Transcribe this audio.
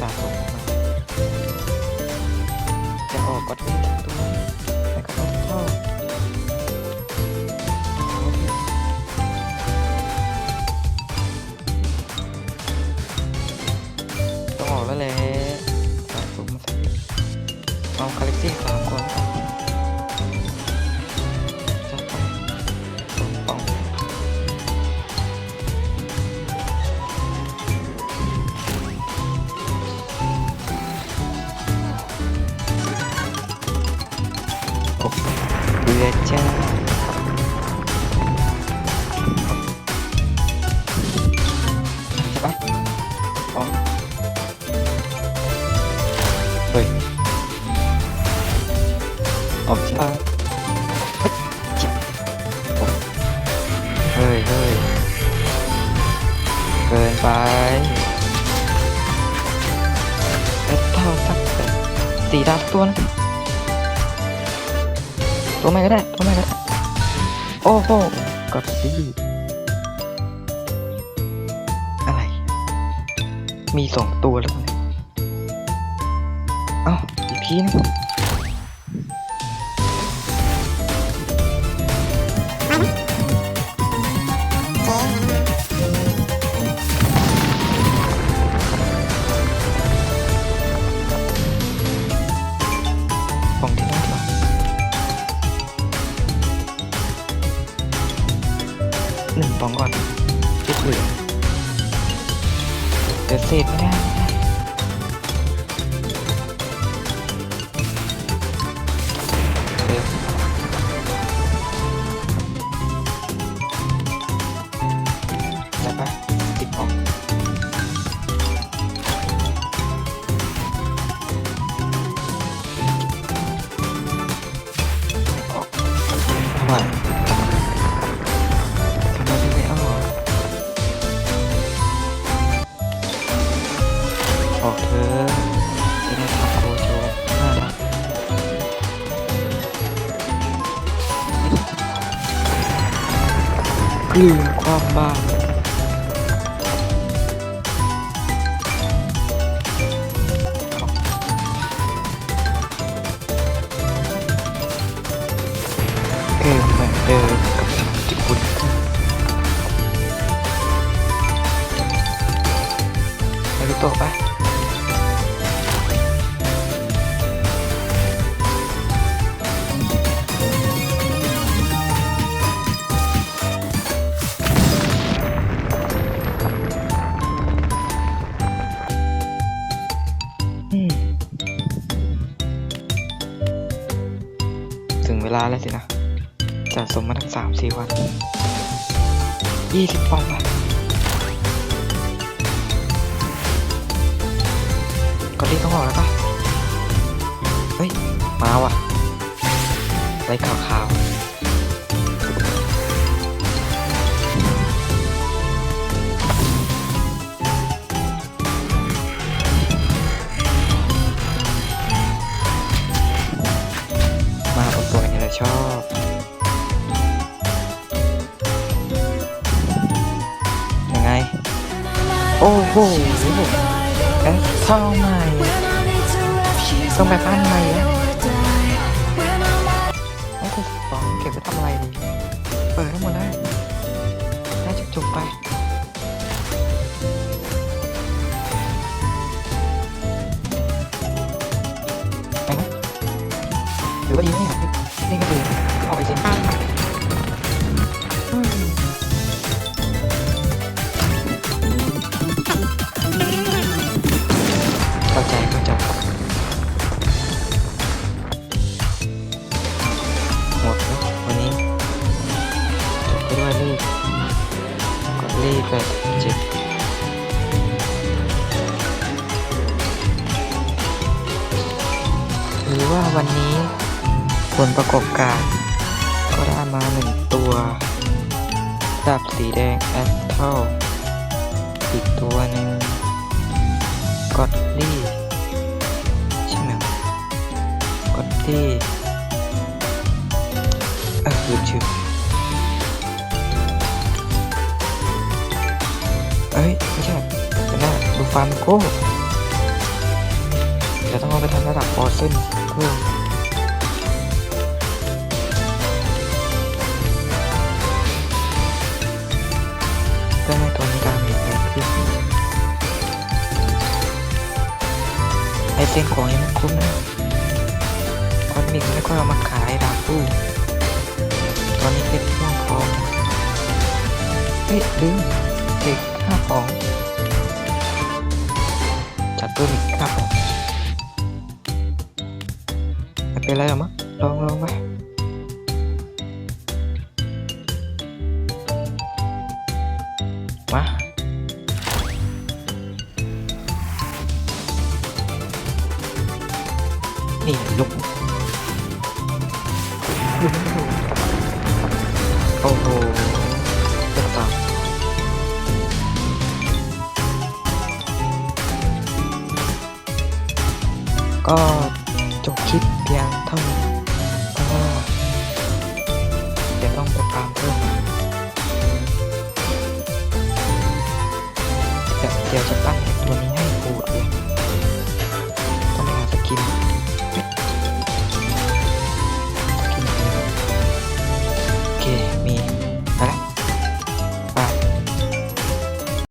สะสมมาจะออกก็ทุ่มตัวแเบื่อจ้าใช่ปะอ๋อเฮ้ยออกจ้ ตัวนะตัวไม่ก็ได้ตัวไม่ก็ได้โอ้โหกดสิอะไร มีสองตัวแล้วเนี่ยเอ้าอีกทีนึง ปองก่อนคิดเหลือเดี๋ยวเศษไม่ได้ไม่ได้ ลืมความบ้าเกมเหมือนเดิม ลาแล้วสินะสะสมมาทั้งสามสี่วันยี่สิบปองนะก็รีบต้องออกแล้วปะเฮ้ย มาว่ะไรข่าวข่าวะชอบยังไง โอ้โหแอสเท่าใหม่ต้องไปบ้านใหม่อะแล้วคือสองเก็บไปทำอะไรดีเปิดทั้งหมดเลยน่าจะจบไปไปไหรือว่าดีไหม นี่ก็ดีเอาไปเข้าใจเข้าใจหมดแล้ววันนี้จบไปด้วยเลขกดเลขแปดเจ็ดหรือว่าวันนี้ ผลประกอบการก็ได้มาหนึ่งตัวดับสีแดงแอสเทลอีกตัวหนึ่งกอดลี่ใช่ไหมกอดลี่เออลืมชื่อเอ้ยไม่ใช่เป็นหน้าดูฟาร์มโก้จะต้องเอาไปทำระดับฟอร์เซนเพิ่ม ไอเซนของนี้มันคุ้มนะคอนมิกไม่ค่อยเอามาขายดาบตู้ตอนนี้เป็นช่วงทองเฮ้ยลืมเด็กห้าของจัดเพิ่มอีกห้าของไม่เป็นไรหรอมั้งลองลองไปมา นี่ลุกโอ้โหจะตามก็จบคลิปเพียงเท่านี้เพราะว่าเดี๋ยวต้องไปตามเพิ่มเดี๋ยวเดี๋ยวจะปั้น